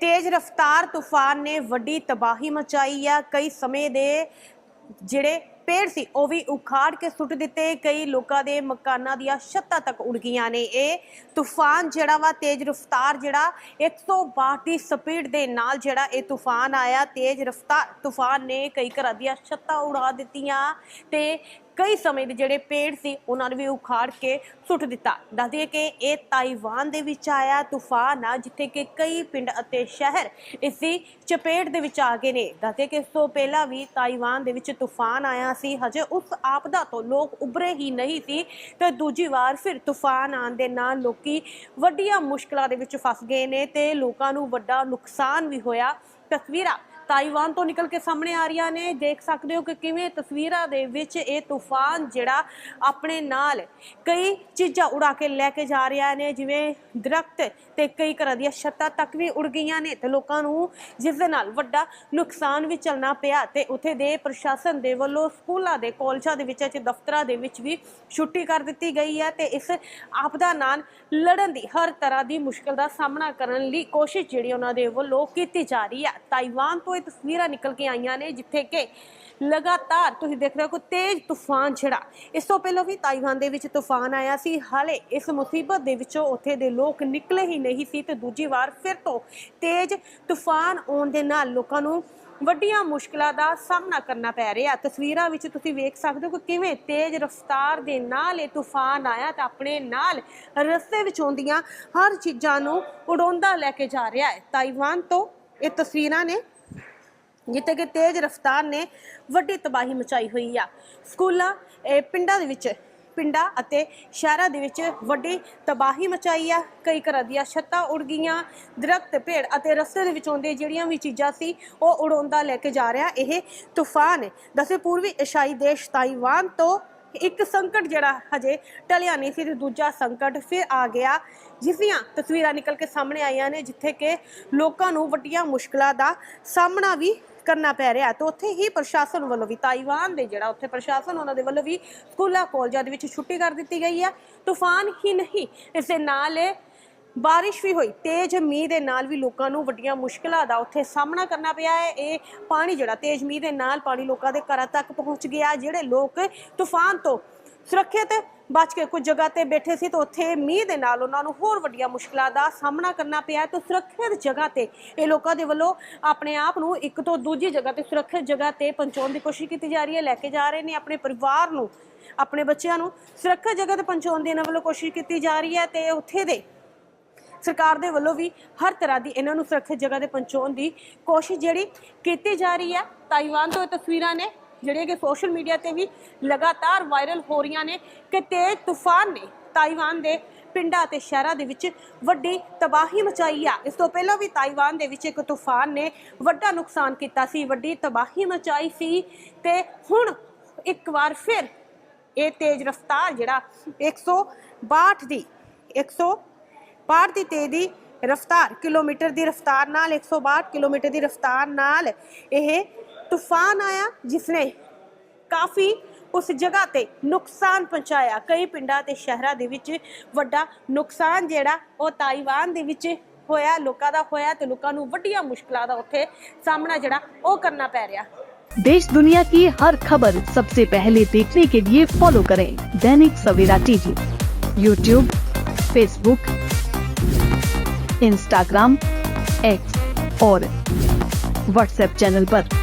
ਤੇਜ਼ ਰਫ਼ਤਾਰ ਤੂਫਾਨ ਨੇ ਵੱਡੀ ਤਬਾਹੀ ਮਚਾਈ ਆ। ਕਈ ਸਮੇਂ ਦੇ ਜਿਹੜੇ ਪੇੜ ਸੀ, ਉਹ ਵੀ ਉਖਾੜ ਕੇ ਸੁੱਟ ਦਿੱਤੇ। ਕਈ ਲੋਕਾਂ ਦੇ ਮਕਾਨਾਂ ਦੀਆਂ ਛੱਤਾਂ ਤੱਕ ਉੜ ਗਈਆਂ ਨੇ। ਇਹ ਤੂਫਾਨ ਜਿਹੜਾ ਵਾ, ਤੇਜ਼ ਰਫ਼ਤਾਰ ਜਿਹੜਾ 162 ਦੀ ਸਪੀਡ ਦੇ ਨਾਲ ਜਿਹੜਾ ਇਹ ਤੂਫਾਨ ਆਇਆ। ਤੇਜ਼ ਰਫ਼ਤਾਰ ਤੂਫਾਨ ਨੇ ਕਈ ਘਰਾਂ ਦੀਆਂ ਛੱਤਾਂ ਉਡਾ ਦਿੱਤੀਆਂ ਤੇ ਕਈ ਸਮੇਂ ਦੇ ਜਿਹੜੇ ਪੇੜ ਸੀ, ਉਹਨਾਂ ਨੂੰ ਵੀ ਉਖਾੜ ਕੇ ਸੁੱਟ ਦਿੱਤਾ। ਦੱਸਦੇ ਕਿ ਇਹ ਤਾਈਵਾਨ ਦੇ ਵਿੱਚ ਆਇਆ ਤੂਫਾਨ ਆ, ਜਿੱਥੇ ਕਿ ਕਈ ਪਿੰਡ ਅਤੇ ਸ਼ਹਿਰ ਇਸ ਦੀ ਚਪੇਟ ਦੇ ਵਿੱਚ ਆ ਗਏ ਨੇ। ਦੱਸਦੇ ਕਿ ਇਸ ਤੋਂ ਪਹਿਲਾਂ ਵੀ ਤਾਈਵਾਨ ਦੇ ਵਿੱਚ ਤੂਫਾਨ ਆਇਆ ਸੀ। ਹਜੇ ਉਸ ਆਪਦਾ ਤੋਂ ਲੋਕ ਉਭਰੇ ਹੀ ਨਹੀਂ ਸੀ ਤੇ ਦੂਜੀ ਵਾਰ ਫਿਰ ਤੂਫਾਨ ਆਉਣ ਦੇ ਨਾਲ ਲੋਕੀ ਵੱਡੀਆਂ ਮੁਸ਼ਕਲਾਂ ਦੇ ਵਿੱਚ ਫਸ ਗਏ ਨੇ ਤੇ ਲੋਕਾਂ ਨੂੰ ਵੱਡਾ ਨੁਕਸਾਨ ਵੀ ਹੋਇਆ। ਤਸਵੀਰਾਂ ਤਾਈਵਾਨ ਤੋਂ ਨਿਕਲ ਕੇ ਸਾਹਮਣੇ ਆ ਰਹੀਆਂ ਨੇ। ਦੇਖ ਸਕਦੇ ਹੋ ਕਿ ਕਿਵੇਂ ਤਸਵੀਰਾਂ ਦੇ ਵਿੱਚ ਇਹ ਤੂਫਾਨ ਜਿਹੜਾ ਆਪਣੇ ਨਾਲ ਕਈ ਚੀਜ਼ਾਂ ਉਡਾ ਕੇ ਲੈ ਕੇ ਜਾ ਰਿਹਾ ਨੇ, ਜਿਵੇਂ ਦਰਖਤ ਤੇ ਕਈ ਘਰਾਂ ਦੀਆਂ ਛੱਤਾਂ ਤੱਕ ਵੀ ਉੜ ਗਈਆਂ ਨੇ ਤੇ ਲੋਕਾਂ ਨੂੰ ਜਿਸ ਦੇ ਨਾਲ ਵੱਡਾ ਨੁਕਸਾਨ ਵੀ ਚੱਲਣਾ ਪਿਆ ਤੇ ਉੱਥੇ ਦੇ ਪ੍ਰਸ਼ਾਸਨ ਦੇ ਵੱਲੋਂ ਸਕੂਲਾਂ ਦੇ ਕਾਲਜਾਂ ਦੇ ਵਿੱਚ ਅਤੇ ਦਫ਼ਤਰਾਂ ਦੇ ਵਿੱਚ ਵੀ ਛੁੱਟੀ ਕਰ ਦਿੱਤੀ ਗਈ ਹੈ ਤੇ ਇਸ ਆਪਦਾ ਨਾਲ ਲੜਨ ਦੀ ਹਰ ਤਰ੍ਹਾਂ ਦੀ ਮੁਸ਼ਕਲ ਦਾ ਸਾਹਮਣਾ ਕਰਨ ਲਈ ਕੋਸ਼ਿਸ਼ ਜਿਹੜੀ ਉਹਨਾਂ ਦੇ ਵੱਲੋਂ ਕੀਤੀ ਜਾ ਰਹੀ ਹੈ। ਤਾਈਵਾਨ ਤੋਂ ਇਹ ਤਸਵੀਰਾਂ ਨਿਕਲ ਕੇ ਆਈਆਂ ਨੇ ਜਿੱਥੇ ਕਿ ਲਗਾਤਾਰ ਤੁਸੀਂ ਦੇਖ ਰਹੇ ਹੋ ਕਿ ਤੇਜ਼ ਤੂਫਾਨ ਛਿੜਾ। ਇਸ ਤੋਂ ਪਹਿਲਾਂ ਵੀ ਤਾਈਵਾਨ ਦੇ ਵਿੱਚ ਤੂਫਾਨ ਆਇਆ ਸੀ। ਹਾਲੇ ਇਸ ਮੁਸੀਬਤ ਦੇ ਵਿੱਚੋਂ ਉੱਥੇ ਦੇ ਲੋਕ ਨਿਕਲੇ ਹੀ ਨਹੀਂ ਸੀ ਤੇ ਦੂਜੀ ਵਾਰ ਫਿਰ ਤੋਂ ਤੇਜ਼ ਤੂਫਾਨ ਆਉਣ ਦੇ ਨਾਲ ਲੋਕਾਂ ਨੂੰ ਵੱਡੀਆਂ ਮੁਸ਼ਕਲਾਂ ਦਾ ਸਾਹਮਣਾ ਕਰਨਾ ਪੈ ਰਿਹਾ। ਤਸਵੀਰਾਂ ਵਿੱਚ ਤੁਸੀਂ ਵੇਖ ਸਕਦੇ ਹੋ ਕਿ ਕਿਵੇਂ ਤੇਜ਼ ਰਫ਼ਤਾਰ ਦੇ ਨਾਲ ਇਹ ਤੂਫਾਨ ਆਇਆ ਤੇ ਆਪਣੇ ਨਾਲ ਰਸਤੇ ਵਿੱਚ ਆਉਂਦੀਆਂ ਹਰ ਚੀਜ਼ਾਂ ਨੂੰ ਉਡਾਉਂਦਾ ਲੈ ਕੇ ਜਾ ਰਿਹਾ ਹੈ। ਤਾਈਵਾਨ ਤੋਂ ਇਹ ਤਸਵੀਰਾਂ ਨੇ ਜਿੱਥੇ ਕਿ ਤੇਜ਼ ਰਫ਼ਤਾਰ ਨੇ ਵੱਡੀ ਤਬਾਹੀ ਮਚਾਈ ਹੋਈ ਆ। ਸਕੂਲਾਂ, ਇਹ ਪਿੰਡਾਂ ਦੇ ਵਿੱਚ, ਪਿੰਡਾਂ ਅਤੇ ਸ਼ਹਿਰਾਂ ਦੇ ਵਿੱਚ ਵੱਡੀ ਤਬਾਹੀ ਮਚਾਈ ਆ। ਕਈ ਘਰਾਂ ਦੀਆਂ ਛੱਤਾਂ ਉੜ ਗਈਆਂ, ਦਰਖਤ ਪੇੜ ਅਤੇ ਰਸਤੇ ਦੇ ਵਿੱਚ ਆਉਂਦੇ ਜਿਹੜੀਆਂ ਵੀ ਚੀਜ਼ਾਂ ਸੀ, ਉਹ ਉਡਾਉਂਦਾ ਲੈ ਕੇ ਜਾ ਰਿਹਾ ਇਹ ਤੂਫਾਨ। ਦੱਸੇ ਪੂਰਬੀ ਏਸ਼ੀਆਈ ਦੇਸ਼ ਤਾਈਵਾਨ ਤੋਂ ਇੱਕ ਸੰਕਟ ਜਿਹੜਾ ਹਜੇ ਟਲਿਆ ਨਹੀਂ ਸੀ ਤੇ ਦੂਜਾ ਸੰਕਟ ਫਿਰ ਆ ਗਿਆ। ਜਿਸ ਦੀਆਂ ਤਸਵੀਰਾਂ ਨਿਕਲ ਕੇ ਸਾਹਮਣੇ ਆਈਆਂ ਨੇ, ਜਿੱਥੇ ਕਿ ਲੋਕਾਂ ਨੂੰ ਵੱਡੀਆਂ ਮੁਸ਼ਕਲਾਂ ਦਾ ਸਾਹਮਣਾ ਵੀ ਕਰਨਾ ਪੈ ਰਿਹਾ ਤੇ ਉੱਥੇ ਹੀ ਪ੍ਰਸ਼ਾਸਨ ਵੱਲੋਂ ਵੀ ਤਾਈਵਾਨ ਦੇ ਜਿਹੜਾ ਉੱਥੇ ਪ੍ਰਸ਼ਾਸਨ, ਉਹਨਾਂ ਦੇ ਵੱਲੋਂ ਵੀ ਸਕੂਲਾਂ, ਕਾਲਜਾਂ ਦੇ ਵਿੱਚ ਛੁੱਟੀ ਕਰ ਦਿੱਤੀ ਗਈ ਹੈ। ਤੂਫਾਨ ਹੀ ਨਹੀਂ, ਇਸ ਦੇ ਨਾਲ ਬਾਰਿਸ਼ ਵੀ ਹੋਈ, ਤੇਜ਼ ਮੀਂਹ ਦੇ ਨਾਲ ਵੀ ਲੋਕਾਂ ਨੂੰ ਵੱਡੀਆਂ ਮੁਸ਼ਕਲਾਂ ਦਾ ਉੱਥੇ ਸਾਹਮਣਾ ਕਰਨਾ ਪਿਆ ਹੈ। ਇਹ ਪਾਣੀ ਜਿਹੜਾ ਤੇਜ਼ ਮੀਂਹ ਦੇ ਨਾਲ ਪਾਣੀ ਲੋਕਾਂ ਦੇ ਘਰਾਂ ਤੱਕ ਪਹੁੰਚ ਗਿਆ, ਜਿਹੜੇ ਲੋਕ ਤੂਫਾਨ ਤੋਂ ਸੁਰੱਖਿਅਤ ਬਚ ਕੇ ਕੁਝ ਜਗ੍ਹਾ ਤੇ ਬੈਠੇ ਸੀ ਤਾਂ ਉੱਥੇ ਮੀਂਹ ਦੇ ਨਾਲ ਉਹਨਾਂ ਨੂੰ ਹੋਰ ਵੱਡੀਆਂ ਮੁਸ਼ਕਲਾਂ ਦਾ ਸਾਹਮਣਾ ਕਰਨਾ ਪਿਆ ਤੇ ਸੁਰੱਖਿਅਤ ਜਗ੍ਹਾ ਤੇ ਇਹ ਲੋਕਾਂ ਦੇ ਵੱਲੋਂ ਆਪਣੇ ਆਪ ਨੂੰ ਇੱਕ ਤੋਂ ਦੂਜੀ ਜਗ੍ਹਾ ਤੇ ਸੁਰੱਖਿਅਤ ਜਗ੍ਹਾ ਤੇ ਪਹੁੰਚਾਉਣ ਦੀ ਕੋਸ਼ਿਸ਼ ਕੀਤੀ ਜਾ ਰਹੀ ਹੈ, ਲੈ ਕੇ ਜਾ ਰਹੇ ਨੇ ਆਪਣੇ ਪਰਿਵਾਰ ਨੂੰ, ਆਪਣੇ ਬੱਚਿਆਂ ਨੂੰ ਸੁਰੱਖਿਅਤ ਜਗ੍ਹਾ ਤੇ ਪਹੁੰਚਾਉਣ ਦੀ ਇਹਨਾਂ ਵੱਲੋਂ ਕੋਸ਼ਿਸ਼ ਕੀਤੀ ਜਾ ਰਹੀ ਹੈ ਤੇ ਉੱਥੇ ਦੇ ਸਰਕਾਰ ਦੇ ਵੱਲੋਂ ਵੀ ਹਰ ਤਰ੍ਹਾਂ ਦੀ ਇਹਨਾਂ ਨੂੰ ਸੁਰੱਖਿਅਤ ਜਗ੍ਹਾ ਤੇ ਪਹੁੰਚਾਉਣ ਦੀ ਕੋਸ਼ਿਸ਼ ਜਿਹੜੀ ਕੀਤੀ ਜਾ ਰਹੀ ਹੈ। ਤਾਈਵਾਨ ਤੋਂ ਇਹ ਤਸਵੀਰਾਂ ਨੇ। ਜਿਹੜੀਆਂ ਕਿ ਸੋਸ਼ਲ ਮੀਡੀਆ ਤੇ ਵੀ ਲਗਾਤਾਰ ਵਾਇਰਲ ਹੋ ਰਹੀਆਂ ਨੇ ਕਿ ਤੇਜ਼ ਤੂਫਾਨ ਨੇ ਤਾਈਵਾਨ ਦੇ ਪਿੰਡਾਂ ਅਤੇ ਸ਼ਹਿਰਾਂ ਦੇ ਵਿੱਚ ਵੱਡੀ ਤਬਾਹੀ ਮਚਾਈ ਆ। ਇਸ ਤੋਂ ਪਹਿਲਾਂ ਵੀ ਤਾਈਵਾਨ ਦੇ ਵਿੱਚ ਇੱਕ ਤੂਫਾਨ ਨੇ ਵੱਡਾ ਨੁਕਸਾਨ ਕੀਤਾ ਸੀ, ਵੱਡੀ ਤਬਾਹੀ ਮਚਾਈ ਸੀ ਤੇ ਹੁਣ ਇੱਕ ਵਾਰ ਫਿਰ ਇਹ ਤੇਜ਼ ਰਫ਼ਤਾਰ ਜਿਹੜਾ 162 ਦੀ 100 62 ਦੀ ਤੇਜ਼ ਦੀ ਰਫ਼ਤਾਰ, ਕਿਲੋਮੀਟਰ ਦੀ ਰਫ਼ਤਾਰ ਨਾਲ 162 ਕਿਲੋਮੀਟਰ ਦੀ ਰਫ਼ਤਾਰ ਨਾਲ ਇਹ ਤੂਫਾਨ ਆਇਆ ਜਿਸ ਨੇ ਕਾਫੀ ਉਸ ਜਗ੍ਹਾ ਤੇ ਨੁਕਸਾਨ ਪਹੁੰਚਾਇਆ ਕਈ ਪਿੰਡਾਂ ਤੇ ਸ਼ਹਿਰਾਂ ਦੇ ਵਿੱਚ ਵੱਡਾ ਨੁਕਸਾਨ ਜਿਹੜਾ ਉਹ ਤਾਈਵਾਨ ਦੇ ਵਿੱਚ ਹੋਇਆ ਲੋਕਾਂ ਦਾ ਹੋਇਆ ਤੇ ਲੋਕਾਂ ਨੂੰ ਵੱਡੀਆਂ ਮੁਸ਼ਕਲਾਂ ਦਾ ਉੱਥੇ ਸਾਹਮਣਾ ਜਿਹੜਾ ਉਹ ਕਰਨਾ ਪੈ ਰਿਹਾ देश दुनिया की हर खबर सबसे पहले देखने के लिए फॉलो करें Dainik Savera TV YouTube Facebook Instagram X और व्हाट्सएप चैनल पर।